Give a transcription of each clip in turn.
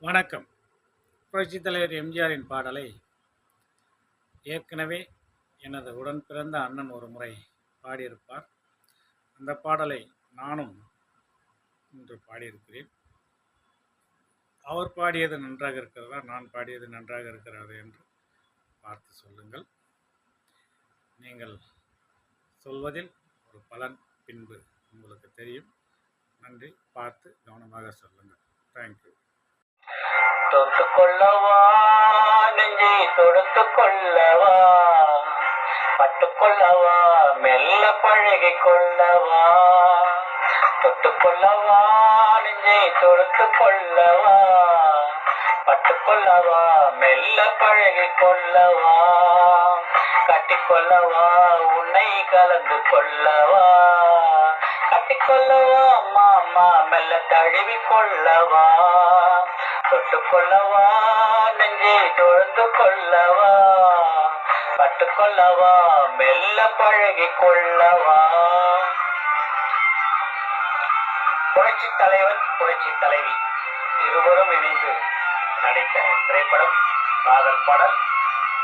வணக்கம். புரட்சித் தலைவர் எம்ஜிஆரின் பாடலை ஏற்கனவே எனது உடன் பிறந்த அண்ணன் ஒரு முறை பாடியிருப்பார். அந்த பாடலை நானும் இன்று பாடியிருக்கிறேன். அவர் பாடியது நன்றாக இருக்கிறதா நான் பாடியது நன்றாக இருக்கிறதா என்று பார்த்து சொல்லுங்கள். நீங்கள் சொல்வதில் ஒரு பலன் பின்பு உங்களுக்கு தெரியும். நன்றி. பார்த்து கவனமாக சொல்லுங்கள். தேங்க்யூ கொள்ளவா? நெஞ்சை தொடுத்து கொள்ளவா? பட்டுக்கொள்ளவா மெல்ல பழகி கொள்ளவா? தொட்டு கொள்ளவா? நெஞ்சை தொடுத்து கொள்ளவா? கொள்ளவா மெல்ல பழகி கொள்ளவா கட்டிக்கொள்ளவா உன்னை கலந்து கொள்ளவா. கட்டிக்கொள்ளவா மாமா மெல்ல தழுவி கொள்ளவா. தொட்டு கொள்ளவா நெஞ்சை தொழுந்து கொள்ளவா. பட்டுக்கொள்ளவா மெல்ல பழகி கொள்ளவா. புரட்சி தலைவன் புரட்சி தலைவி. இருவரும் இணைந்து திரைப்படம் காதல் பாடல்.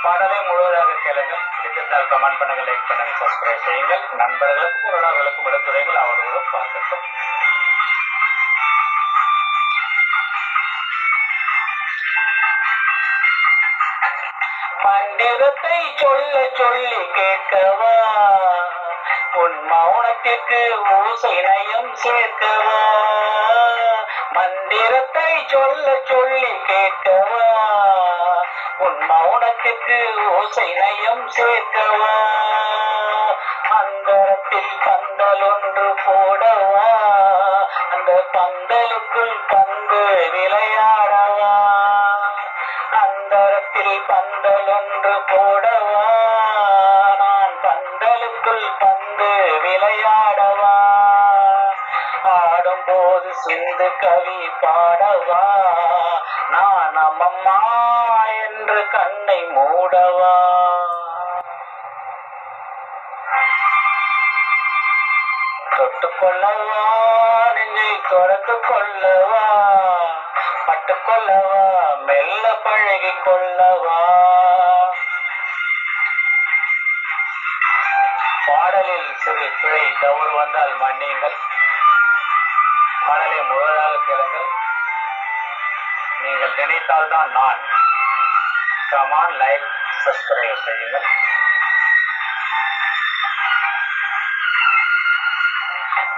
பாடலை முழுவதாக கேளுங்கள். பிடித்திருந்தால் கமெண்ட் பண்ணுங்கள் லைக் பண்ணுங்கள் சப்ஸ்கிரைப் செய்யுங்கள். நண்பர்களுக்கும் உறவினர்களுக்கும் எடுத்துரைங்கள் அவர்களும் பார்க்கட்டும். மந்திரத்தை சொல்ல சொல்லி கேட்கவா? உன் மௌனத்திற்கு ஊசை நயம் சேர்க்கவா? மந்திரத்தை சொல்ல சொல்லி கேட்கவா? உன் மௌனத்திற்கு ஓசைனையும் நயம் சேர்க்கவா? அந்தரத்தில் பந்தல் ஒன்று போடவா? அந்த பந்தலுக்குள் பந்து விளையாடவா? அந்தரத்தில் பந்தல் ஒன்று போடவா? நான் பந்தலுக்குள் பந்து விளையாடவா? ஆடும்போது சிந்து கவி பாடவா? நான் அம்மம்மா என்று கண்ணை மூடவா? தொட்டு கொள்ளவா? நெஞ்சை தொடர்ந்து கொள்ளவா? மெல்ல பழகி கொள்ளவா? பாடலில் சிறு பிழை தவறு வந்தால் மன்னியுங்கள். பாடலை முழுவதாக கேளுங்கள். நீங்கள் நினைத்தால்தான் நான் கமான் லைக் சப்ஸ்கிரைப் செய்யுங்கள்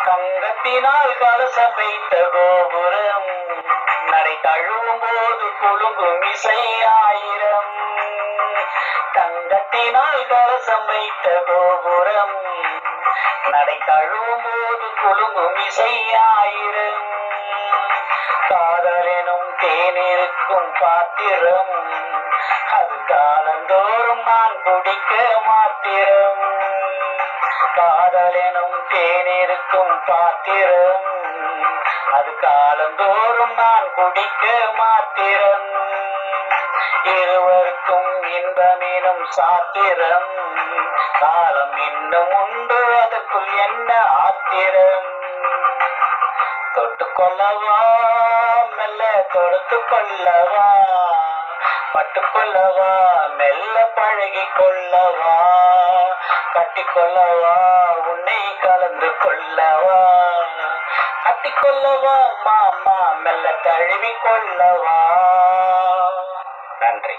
தங்கத்தினால் கலசம் வைத்த கோபுரம் நடை தழுவும் போது குலுங்கும் இசை ஆயிரம் தங்கத்தினால் கலசம் வைத்த கோபுரம் நடை தழுவும் போது குலுங்கும் இசை ஆயிரம் காதலினும் தேனிருக்கும் பாத்திரம். அது காலந்தோறும் நான் குடிக்க மாத்திரம். காதலினும் தேனிருக்கும் பாத்திரம். அது காலந்தோறும் நான் குடிக்க மாத்திரம். இருவருக்கும் இன்பமெனும் சாத்திரம். காலம் இன்னும் உண்டு அதற்குள் என்ன ஆத்திரம்? தொட்டுக்கொள்ளவா? கொடுத்து கொள்ளவா பட்டுக்கொள்ளவா மெல்ல பழகி கொள்ளவா கட்டிக்கொள்ளவா உன்னை கலந்து கொள்ளவா. கட்டிக்கொள்ளவா மாமா மெல்ல தழுவி கொள்ளவா. நன்றி.